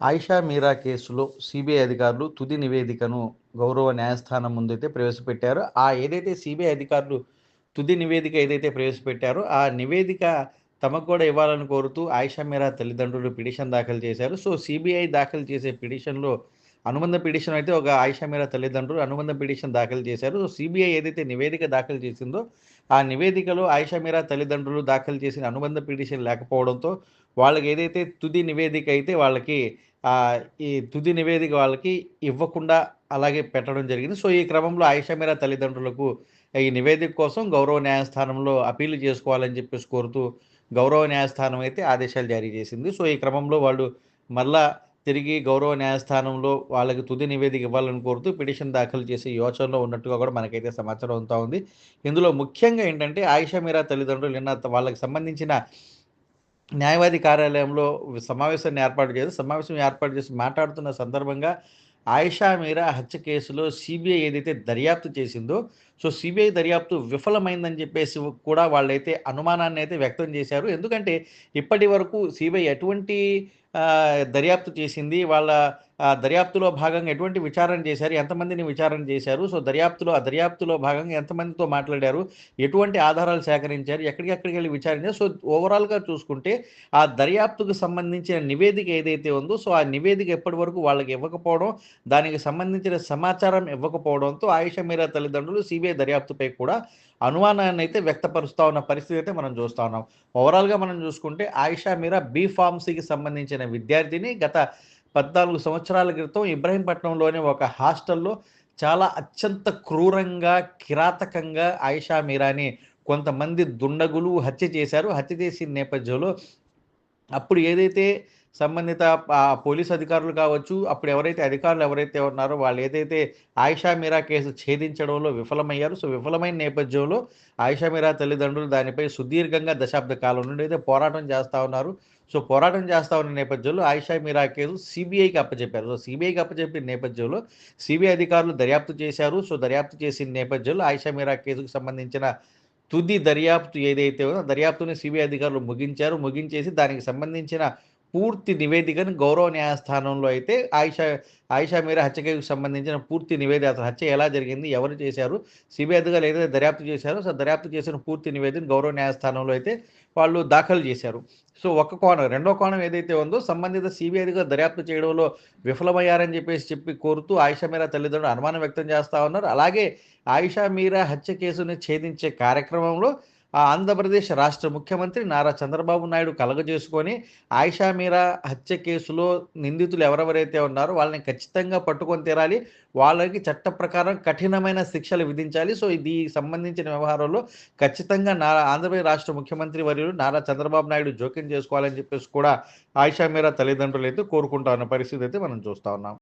ఆయిషా మీరా కేసులో సిబిఐ అధికారులు తుది నివేదికను గౌరవ న్యాయస్థానం ముందైతే ప్రవేశపెట్టారు. ఆ ఏదైతే సిబిఐ అధికారులు తుది నివేదిక ఏదైతే ప్రవేశపెట్టారో ఆ నివేదిక తమకు కూడా ఇవ్వాలని కోరుతూ ఆయిషా మీరా తల్లిదండ్రులు పిటిషన్ దాఖలు చేశారు. సో సిబిఐ దాఖలు చేసే పిటిషన్లో అనుబంధ పిటిషన్ అయితే ఒక ఆయిషా మీరా తల్లిదండ్రులు అనుబంధ పిటిషన్ దాఖలు చేశారు. సో సిబిఐ ఏదైతే నివేదిక దాఖలు చేసిందో ఆ నివేదికలో ఆయిషా మీరా తల్లిదండ్రులు దాఖలు చేసిన అనుబంధ పిటిషన్ లేకపోవడంతో వాళ్ళకి ఏదైతే తుది నివేదిక అయితే వాళ్ళకి ఈ తుది నివేదిక వాళ్ళకి ఇవ్వకుండా అలాగే పెట్టడం జరిగింది. సో ఈ క్రమంలో ఆయిషా మీరా తల్లిదండ్రులకు ఈ నివేదిక కోసం గౌరవ న్యాయస్థానంలో అప్పీలు చేసుకోవాలని చెప్పేసి కోరుతూ గౌరవ న్యాయస్థానం అయితే ఆదేశాలు జారీ చేసింది. సో ఈ క్రమంలో వాళ్ళు మళ్ళా తిరిగి గౌరవ న్యాయస్థానంలో వాళ్ళకి తుది నివేదిక ఇవ్వాలని కోరుతూ పిటిషన్ దాఖలు చేసే యోచనలో ఉన్నట్టుగా కూడా మనకైతే సమాచారం అవుతా ఉంది. ఇందులో ముఖ్యంగా ఏంటంటే ఆయిషా మీరా తల్లిదండ్రులు నిన్న వాళ్ళకి సంబంధించిన న్యాయవాది కార్యాలయంలో సమావేశాన్ని ఏర్పాటు చేసి సమావేశం ఏర్పాటు చేసి మాట్లాడుతున్న సందర్భంగా ఆయిషా మీరా హత్య కేసులో సిబిఐ ఏదైతే దర్యాప్తు చేసిందో సో సిబిఐ దర్యాప్తు విఫలమైందని చెప్పేసి కూడా వాళ్ళైతే అనుమానాన్ని అయితే వ్యక్తం చేశారు. ఎందుకంటే ఇప్పటి వరకు సిబిఐ ఎటువంటి దర్యాప్తు చేసింది వాళ్ళ దర్యాప్తులో భాగంగా ఎటువంటి విచారణ చేశారు ఎంతమందిని విచారణ చేశారు సో దర్యాప్తులో ఆ దర్యాప్తులో భాగంగా ఎంతమందితో మాట్లాడారు ఎటువంటి ఆధారాలు సేకరించారు ఎక్కడికెక్కడికి వెళ్ళి విచారించారు. సో ఓవరాల్గా చూసుకుంటే ఆ దర్యాప్తుకు సంబంధించిన నివేదిక ఏదైతే ఉందో సో ఆ నివేదిక ఎప్పటి వరకు వాళ్ళకి ఇవ్వకపోవడం దానికి సంబంధించిన సమాచారం ఇవ్వకపోవడంతో ఆయుష మీరా తల్లిదండ్రులు సిబిఐ దర్యాప్తుపై కూడా అనుమానాన్ని అయితే వ్యక్తపరుస్తూ ఉన్న పరిస్థితి అయితే మనం చూస్తూ ఉన్నాం. ఓవరాల్గా మనం చూసుకుంటే ఆయిషా మీరా బీ ఫార్మసీకి సంబంధించిన విద్యార్థిని గత పద్నాలుగు సంవత్సరాల క్రితం ఇబ్రహీంపట్నంలోని ఒక హాస్టల్లో చాలా అత్యంత క్రూరంగా కిరాతకంగా ఆయిషా మీరాని కొంతమంది దుండగులు హత్య చేశారు. హత్య చేసిన నేపథ్యంలో అప్పుడు ఏదైతే సంబంధిత పోలీస్ అధికారులు కావచ్చు అప్పుడు ఎవరైతే అధికారులు ఎవరైతే ఉన్నారో వాళ్ళు ఏదైతే ఆయిషా మీరా కేసు ఛేదించడంలో విఫలమయ్యారు సో విఫలమైన నేపథ్యంలో ఆయిషా మీరా తల్లిదండ్రులు దానిపై సుదీర్ఘంగా దశాబ్ద కాలం నుండి అయితే పోరాటం చేస్తూ ఉన్నారు. సో పోరాటం చేస్తూ ఉన్న నేపథ్యంలో ఆయిషా మీరా కేసు సిబిఐకి అప్పచెప్పారు. సో సిబిఐకి అప్పచెప్పిన నేపథ్యంలో సిబిఐ అధికారులు దర్యాప్తు చేశారు. సో దర్యాప్తు చేసిన నేపథ్యంలో ఆయిషా మీరా కేసుకు సంబంధించిన తుది దర్యాప్తు ఏదైతే ఉందో దర్యాప్తుని సిబిఐ అధికారులు ముగించారు. ముగించేసి దానికి సంబంధించిన పూర్తి నివేదికను గౌరవ న్యాయస్థానంలో అయితే ఆయిషా ఆయిషా మీరా హత్య కేసుకు సంబంధించిన పూర్తి నివేదిక అసలు హత్య ఎలా జరిగింది ఎవరు చేశారు సిబిఐ అధికారులు ఏదైతే దర్యాప్తు చేశారో సో దర్యాప్తు చేసిన పూర్తి నివేదిక గౌరవ న్యాయస్థానంలో అయితే వాళ్ళు దాఖలు చేశారు. సో ఒక కోణం రెండో కోణం ఏదైతే ఉందో సంబంధిత సిబిఐ అధికారులు దర్యాప్తు చేయడంలో విఫలమయ్యారని చెప్పేసి చెప్పి కోరుతూ ఆయిషా మీరా తల్లిదండ్రులు అనుమానం వ్యక్తం చేస్తూ ఉన్నారు. అలాగే ఆయిషా మీరా హత్య కేసుని ఛేదించే కార్యక్రమంలో ఆ ఆంధ్రప్రదేశ్ రాష్ట్ర ముఖ్యమంత్రి నారా చంద్రబాబు నాయుడు కలగజేసుకొని ఆయిషా మీరా హత్య కేసులో నిందితులు ఎవరెవరైతే ఉన్నారో వాళ్ళని ఖచ్చితంగా పట్టుకొని తీరాలి. వాళ్ళకి చట్ట ప్రకారం కఠినమైన శిక్షలు విధించాలి. సో ఇది సంబంధించిన వ్యవహారంలో ఖచ్చితంగా నారా ఆంధ్రప్రదేశ్ రాష్ట్ర ముఖ్యమంత్రి వర్యులు నారా చంద్రబాబు నాయుడు జోక్యం చేసుకోవాలని చెప్పేసి కూడా ఆయిషా మీరా తల్లిదండ్రులు అయితే కోరుకుంటా ఉన్న పరిస్థితి అయితే మనం చూస్తా ఉన్నాం.